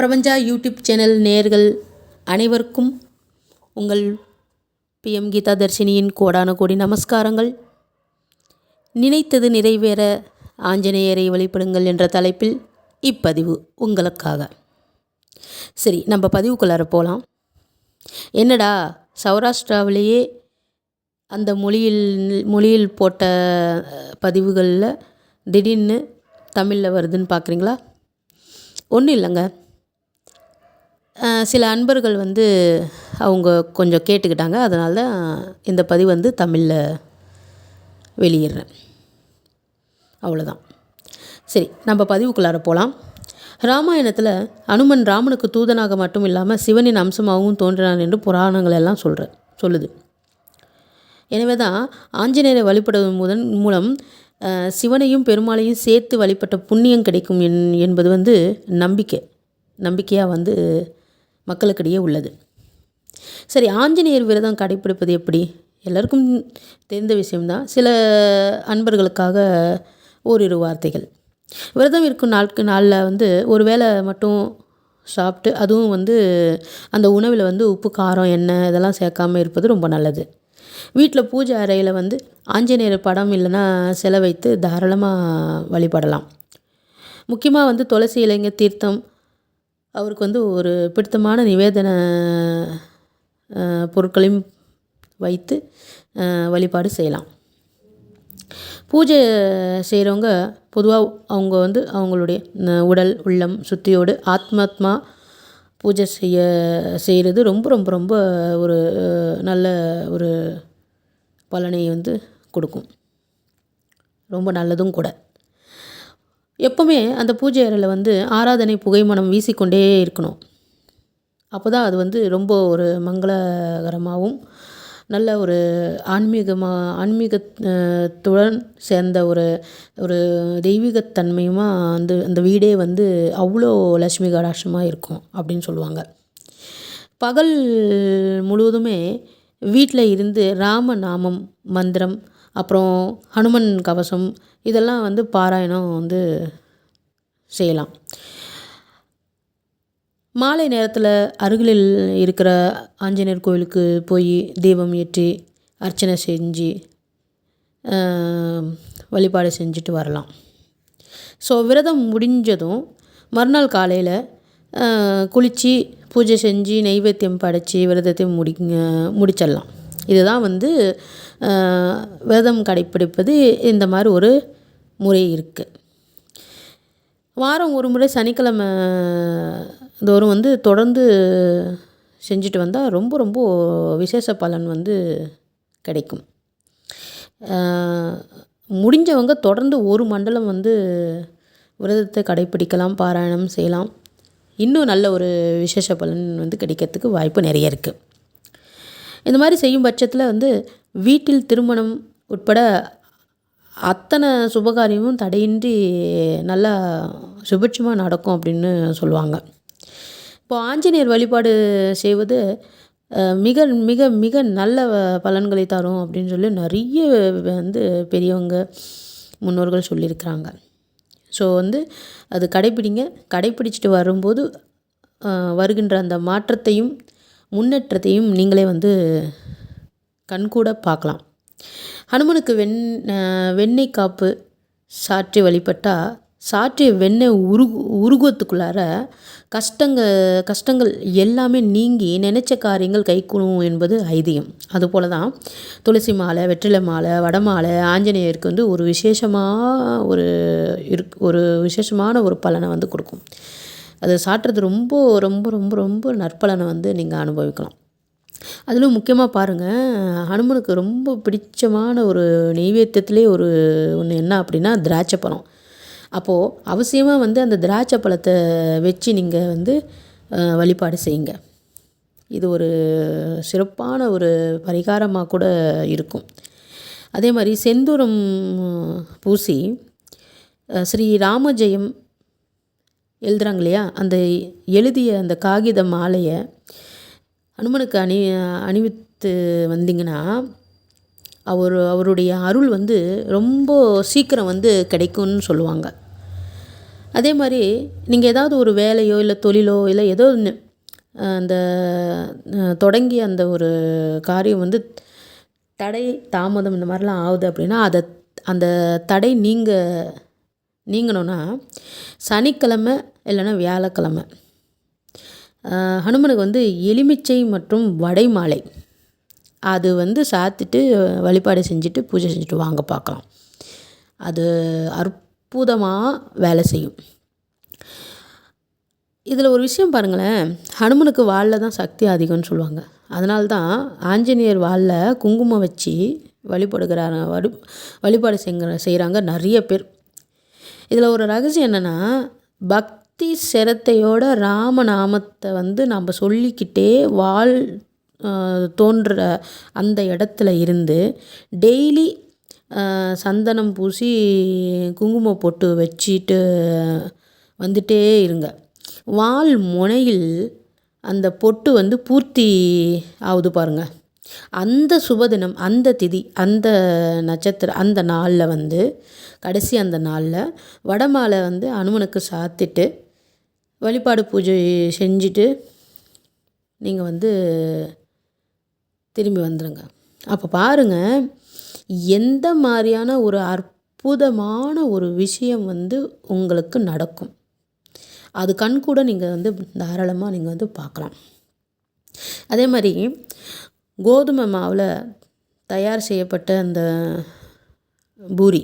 பிரபஞ்சா YouTube channel நேர்கள் அனைவருக்கும் உங்கள் பிஎம் கீதா தர்ஷினியின் கோடான கோடி நமஸ்காரங்கள். நினைத்தது நிறைவேற ஆஞ்சநேயரை வழிபடுங்கள் என்ற தலைப்பில் இப்பதிவு உங்களுக்காக. சரி நம்ம பதிவுக்குள்ளார போகலாம் என்னடா சௌராஷ்டிராவிலேயே அந்த மொழியில் மொழியில் போட்ட பதிவுகளில் திடீர்னு தமிழில் வருதுன்னு பார்க்குறீங்களா ஒன்றும் இல்லைங்க. சில அன்பர்கள் வந்து அவங்க கொஞ்சம் கேட்டுக்கிட்டாங்க. அதனால தான் இந்த பதிவு வந்து தமிழில் வெளியிடுறேன். அவ்வளோதான் சரி நம்ம பதிவுக்குள்ளார போகலாம் ராமாயணத்தில் அனுமன் ராமனுக்கு தூதனாக மட்டும் இல்லாமல் சிவனின் அம்சமாகவும் தோன்றினான் என்று புராணங்கள் எல்லாம் சொல்கிற சொல்லுது. எனவே தான் ஆஞ்சநேயரை வழிபடுவதன் முதன் மூலம் சிவனையும் பெருமாளையும் சேர்த்து வழிபட்ட புண்ணியம் கிடைக்கும் என் என்பது வந்து நம்பிக்கை. நம்பிக்கையாக வந்து மக்களுக்கிடையே உள்ளது. சரி ஆஞ்சநேயர் விரதம் கடைப்பிடிப்பது எப்படி? எல்லாருக்கும் தெரிந்த விஷயம்தான். சில அன்பர்களுக்காக ஓரிரு வார்த்தைகள். விரதம் இருக்கும் நாளுக்கு நாளில் வந்து ஒரு வேளை மட்டும் சாப்பிட்டு அதுவும் வந்து அந்த உணவில் வந்து உப்பு காரம் எண்ணெய் இதெல்லாம் சேர்க்காமல் இருப்பது ரொம்ப நல்லது. வீட்டில் பூஜை அறையில் வந்து ஆஞ்சநேயர் படம் இல்லைன்னா சில வைத்து தாராளமாக வழிபடலாம். முக்கியமாக வந்து துளசி இலைங்க தீர்த்தம் அவருக்கு வந்து ஒரு பிடித்தமான நிவேதன பொருட்களையும் வைத்து வழிபாடு செய்யலாம். பூஜை செய்கிறவங்க பொதுவாக அவங்க வந்து அவங்களுடைய உடல் உள்ளம் சுத்தியோடு ஆத்மாத்மா பூஜை செய்ய செய்கிறது ரொம்ப ரொம்ப ரொம்ப ஒரு நல்ல ஒரு பலனை வந்து கொடுக்கும். ரொம்ப நல்லதும் கூட. எப்போவுமே அந்த பூஜை அறையில் வந்து ஆராதனை புகைமணம் வீசிக்கொண்டே இருக்கணும். அப்போ தான் அது வந்து ரொம்ப ஒரு மங்களகரமாகவும் நல்ல ஒரு ஆன்மீகமாக ஆன்மீகத்துடன் சேர்ந்த ஒரு ஒரு தெய்வீகத்தன்மையுமா அந்த அந்த வீடே வந்து அவ்வளோ லட்சுமி கடாட்சமாக இருக்கும் அப்படின்னு சொல்லுவாங்க. பகல் முழுவதுமே வீட்டில் இருந்து ராம நாமம் மந்திரம் அப்புறம் ஹனுமன் கவசம் இதெல்லாம் வந்து பாராயணம் வந்து செய்யலாம். மாலை நேரத்தில் அருகிலில் இருக்கிற ஆஞ்சநேயர் கோயிலுக்கு போய் தீபம் ஏற்றி அர்ச்சனை செஞ்சு வழிபாடு செஞ்சுட்டு வரலாம். ஸோ விரதம் முடிஞ்சதும் மறுநாள் காலையில் குளித்து பூஜை செஞ்சு நைவேத்தியம் படைச்சி விரதத்தை முடிங்க முடிச்சிடலாம். இதுதான் வந்து விரதம் கடைப்பிடிப்பது இந்த மாதிரி ஒரு முறை இருக்குது வாரம் ஒரு முறை சனிக்கிழமை தோறும் வந்து தொடர்ந்து செஞ்சுட்டு வந்தால் ரொம்ப ரொம்ப விசேஷ பலன் வந்து கிடைக்கும். முடிஞ்சவங்க தொடர்ந்து ஒரு மண்டலம் வந்து விரதத்தை கடைப்பிடிக்கலாம் பாராயணம் செய்யலாம். இன்னும் நல்ல ஒரு விசேஷ பலன் வந்து கிடைக்கிறதுக்கு வாய்ப்பு நிறைய இருக்குது இந்த மாதிரி செய்யும் பட்சத்தில் வந்து வீட்டில் திருமணம் உட்பட அத்தனை சுபகாரியமும் தடையின்றி நல்லா சுபிட்சமாக நடக்கும் அப்படின்னு சொல்லுவாங்க. இப்போ ஆஞ்சநேயர் வழிபாடு செய்வது மிக மிக மிக நல்ல பலன்களை தரும் அப்படின்னு சொல்லி நிறைய வந்து பெரியவங்க முன்னோர்கள் சொல்லியிருக்கிறாங்க. ஸோ வந்து அது கடைப்பிடிங்க கடைப்பிடிச்சிட்டு வரும்போது வருகின்ற அந்த மாற்றத்தையும் முன்னேற்றத்தையும் நீங்களே வந்து கண்கூட பார்க்கலாம். ஹனுமனுக்கு வெண் வெண்ணெய் காப்பு சாற்றி வழிபட்டால் சாற்றிய வெண்ணெய் உருகு உருகுவத்துக்குள்ளார கஷ்டங்கள் கஷ்டங்கள் எல்லாமே நீங்கி நினைச்ச காரியங்கள் கைக்கூடும் என்பது ஐதீகம். அதுபோல தான் துளசி மாலை வெற்றிலை மாலை வடமாலை ஆஞ்சநேயருக்கு வந்து ஒரு விசேஷமாக ஒரு இருக் ஒரு விசேஷமான ஒரு பலனை வந்து கொடுக்கும். அது சாட்டுறது ரொம்ப ரொம்ப ரொம்ப ரொம்ப நற்பலனை வந்து நீங்கள் அனுபவிக்கலாம். அதிலும் முக்கியமாக பாருங்கள் ஹனுமனுக்கு ரொம்ப பிடிச்சமான ஒரு நெய்வேத்தியத்திலே ஒரு ஒன்று என்ன அப்படின்னா திராட்சை பழம். அப்போது அவசியமாக வந்து அந்த திராட்சை பழத்தை வச்சு நீங்கள் வந்து வழிபாடு செய்யுங்க. இது ஒரு சிறப்பான ஒரு பரிகாரமாக கூட இருக்கும். அதே மாதிரி செந்தூரம் பூசி ஸ்ரீ ராமஜெயம் எழுதுகிறாங்க இல்லையா? அந்த எழுதிய அந்த காகித மாலையை அனுமனுக்கு அணி அணிவித்து வந்தீங்கன்னா அவர் அவருடைய அருள் வந்து ரொம்ப சீக்கிரம் வந்து கிடைக்கும்னு சொல்லுவாங்க. அதே மாதிரி நீங்கள் ஏதாவது ஒரு வேலையோ இல்லை தொழிலோ இல்லை ஏதோ ஒன்று அந்த தொடங்கி அந்த ஒரு காரியம் வந்து தடை தாமதம் இந்த மாதிரிலாம் ஆகுது அப்படின்னா அதை அந்த தடை நீங்க நீங்கணும்னா சனிக்கிழமை இல்லைன்னா வியாழக்கிழமை. ஹனுமனுக்கு வந்து எலுமிச்சை மற்றும் வடை மாலை. அது வந்து சாத்திட்டு வழிபாடு செஞ்சுட்டு பூஜை செஞ்சுட்டு வாங்க பார்க்கலாம். அது அற்புதமாக வேலை செய்யும். இதில் ஒரு விஷயம் பாருங்களேன். ஹனுமனுக்கு வாளில் தான் சக்தி அதிகம்னு சொல்லுவாங்க. அதனால தான் ஆஞ்சநேயர் வாழில் குங்குமம் வச்சு வழிபடுகிறாங்க வழி வழிபாடு செய்கிற செய்கிறாங்க நிறைய பேர். இதில் ஒரு ரகசியம் என்னென்னா பக்தி சிரத்தையோட ராமநாமத்தை வந்து நம்ம சொல்லிக்கிட்டே வாழ் தோன்ற அந்த இடத்துல இருந்து டெய்லி சந்தனம் பூசி குங்குமம் பொட்டு வச்சுட்டு வந்துட்டே இருங்க. வால் முனையில் அந்த பொட்டு வந்து பூர்த்தி ஆகுது பாருங்கள் அந்த சுபதினம் அந்த திதி அந்த நட்சத்திரம் அந்த நாளில் வந்து கடைசி அந்த நாளில் வடமாலை வந்து அனுமனுக்கு சாத்திட்டு வழிபாடு பூஜை செஞ்சுட்டு நீங்கள் வந்து திரும்பி வந்துடுங்க அப்போ பாருங்கள் எந்த மாதிரியான ஒரு அற்புதமான ஒரு விஷயம் வந்து உங்களுக்கு நடக்கும். அது கண் கூட நீங்கள் வந்து தாராளமாக நீங்கள் வந்து பார்க்கலாம். அதே மாதிரி கோதுமை மாவில் தயார் செய்யப்பட்ட அந்த பூரி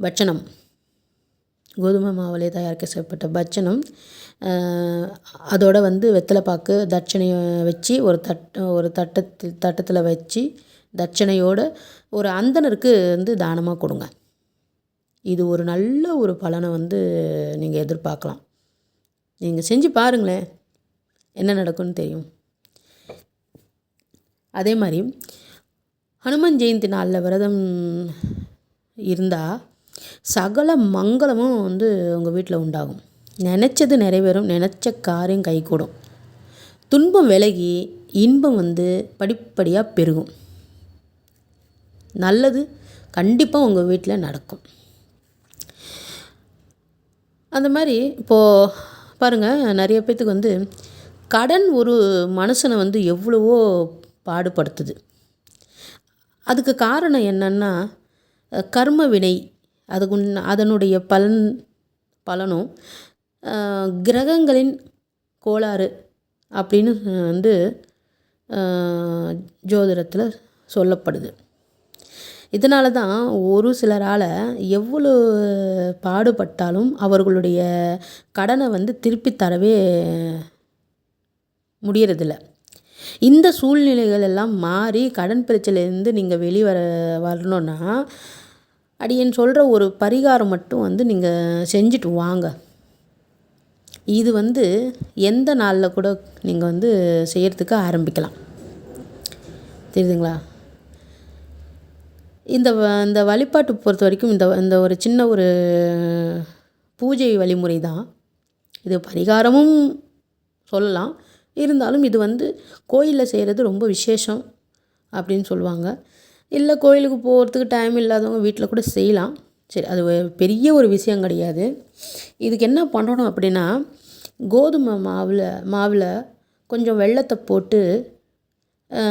பட்சணம். கோதுமை மாவுலே தயாரிக்க செய்யப்பட்ட பட்சணம் அதோடு அதோட வந்து வெத்தலைப்பாக்கு தட்சணையை வச்சு ஒரு தட் ஒரு தட்டத்தில் தட்டத்தில் வச்சு தட்சணையோட ஒரு அந்தணருக்கு வந்து தானமாக கொடுங்க. இது ஒரு நல்ல ஒரு பலனை வந்து நீங்கள் எதிர்பார்க்கலாம். நீங்கள் செஞ்சு பாருங்களேன் என்ன நடக்கும்னு தெரியும். அதே மாதிரி ஹனுமன் ஜெயந்தி நாளில் விரதம் இருந்தால் சகல மங்களமும் வந்து உங்கள் வீட்டில் உண்டாகும். நினச்சது நிறைவேறும் நினச்ச காரியம் கைகூடும். துன்பம் விலகி இன்பம் வந்து படிப்படியாக பெருகும். நல்லது கண்டிப்பாக உங்கள் வீட்டில் நடக்கும். அந்த மாதிரி இப்போது பாருங்கள் நிறைய பேர்த்துக்கு வந்து கடன் ஒரு மனுஷனை வந்து எவ்வளவோ பாடுபடுத்துது. அதுக்கு காரணம் என்னென்னா கர்ம வினை. அதுக்குன் அதனுடைய பலன் பலனும் கிரகங்களின் கோளாறு அப்படின்னு வந்து ஜோதிடத்தில் சொல்லப்படுது. இதனால தான் ஒரு சிலரால் எவ்வளோ பாடுபட்டாலும் அவர்களுடைய கடனை வந்து திருப்பி தரவே முடியறதில்ல. இந்த சூழ்நிலைகள் எல்லாம் மாறி கடன் பிரச்சனையிலேருந்து நீங்கள் வெளிவர வரணுன்னா அடியேன் சொல்கிற ஒரு பரிகாரம் மட்டும் வந்து நீங்கள் செஞ்சுட்டு வாங்க. இது வந்து எந்த நாளில் கூட நீங்கள் வந்து செய்கிறதுக்கு ஆரம்பிக்கலாம். தெரியுதுங்களா? இந்த வ- இந்த வழிபாட்டு பொறுத்த வரைக்கும் இந்த இந்த ஒரு சின்ன ஒரு பூஜை வழிமுறை தான். இது பரிகாரமும் சொல்லலாம். இருந்தாலும் இது வந்து கோயிலில் செய்கிறது ரொம்ப விசேஷம் அப்படின்னு சொல்லுவாங்க. இல்லை கோயிலுக்கு போகிறதுக்கு டைம் இல்லாதவங்க வீட்டில் கூட செய்யலாம். சரி அது பெரிய ஒரு விஷயம் கிடையாது. இதுக்கு என்ன பண்ணணும் அப்படின்னா கோதுமை மாவில் மாவில் கொஞ்சம் வெள்ளத்தை போட்டு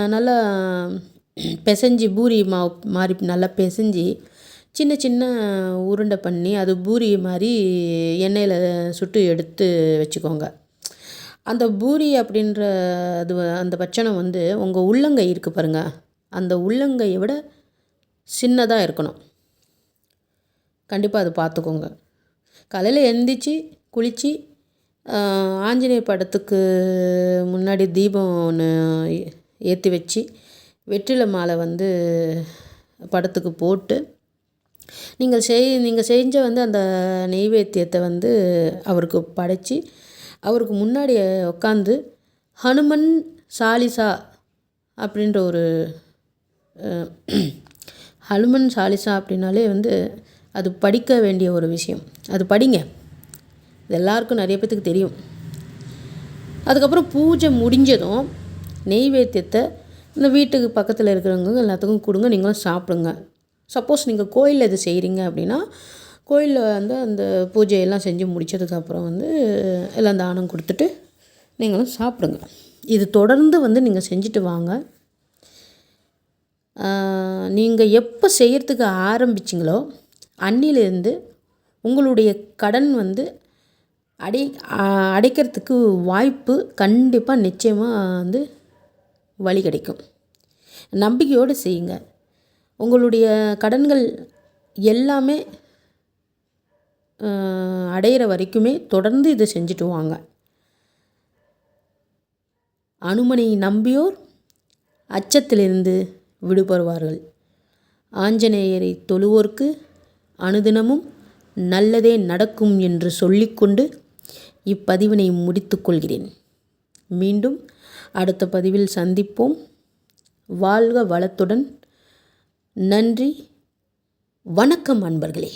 நல்லா பிசைஞ்சு பூரி மாவு மாதிரி நல்லா பிசைஞ்சி சின்ன சின்ன உருண்டை பண்ணி அது பூரி மாதிரி எண்ணெயில் சுட்டு எடுத்து வச்சுக்கோங்க. அந்த பூரி அப்படின்ற அது வ- அந்த பட்சணம் வந்து உங்கள் உள்ளங்கை இருக்குது பாருங்கள் அந்த உள்ளங்கையை விட சின்னதாக இருக்கணும். கண்டிப்பாக அது பார்த்துக்கோங்க காலையில் எழுந்திரிச்சி குளித்து ஆஞ்சநேயர் படத்துக்கு முன்னாடி தீபம் ஒன்று ஏற்றி வச்சு வெற்றிலை மாலை வந்து படத்துக்கு போட்டு நீங்கள் செய் நீங்கள் செஞ்ச வந்து அந்த நெய்வேத்தியத்தை வந்து அவருக்கு படைச்சி அவருக்கு முன்னாடி உட்காந்து ஹனுமன் சாலிசா அப்படின்ற ஒரு ஹலுமன் ஹனுமன் சாலிசா அப்படின்னாலே வந்து அது படிக்க வேண்டிய ஒரு விஷயம். அது படிங்க. இது எல்லாருக்கும் நிறைய பேத்துக்கு தெரியும். அதுக்கப்புறம் பூஜை முடிஞ்சதும் நெய்வேத்தியத்தை இந்த வீட்டுக்கு பக்கத்தில் இருக்கிறவங்க எல்லாத்துக்கும் கொடுங்க. நீங்களும் சாப்பிடுங்க. சப்போஸ் நீங்கள் கோயிலில் இது செய்கிறீங்க அப்படின்னா கோயிலில் வந்து அந்த பூஜையெல்லாம் செஞ்சு முடித்ததுக்கப்புறம் வந்து எல்லாம் தானம் கொடுத்துட்டு நீங்களும் சாப்பிடுங்க. இது தொடர்ந்து வந்து நீங்கள் செஞ்சுட்டு வாங்க. நீங்கள் எப்போ செய்கிறதுக்கு ஆரம்பிச்சிங்களோ அன்னிலேருந்து உங்களுடைய கடன் வந்து அடை அடைக்கிறதுக்கு வாய்ப்பு கண்டிப்பாக நிச்சயமாக வந்து வழி கிடைக்கும். நம்பிக்கையோடு செய்யுங்க. உங்களுடைய கடன்கள் எல்லாமே அடையிற வரைக்குமே தொடர்ந்து இதை செஞ்சுட்டு வாங்க. அனுமனை நம்பியோர் அச்சத்திலிருந்து விடுபடுவார்கள். ஆஞ்சநேயரை தொழுவோர்க்கு அனுதினமும் நல்லதே நடக்கும் என்று சொல்லிக்கொண்டு இப்பதிவினை முடித்துக்கொள்கிறேன் மீண்டும் அடுத்த பதிவில் சந்திப்போம். வாழ்க வளத்துடன். நன்றி. வணக்கம் அன்பர்களே.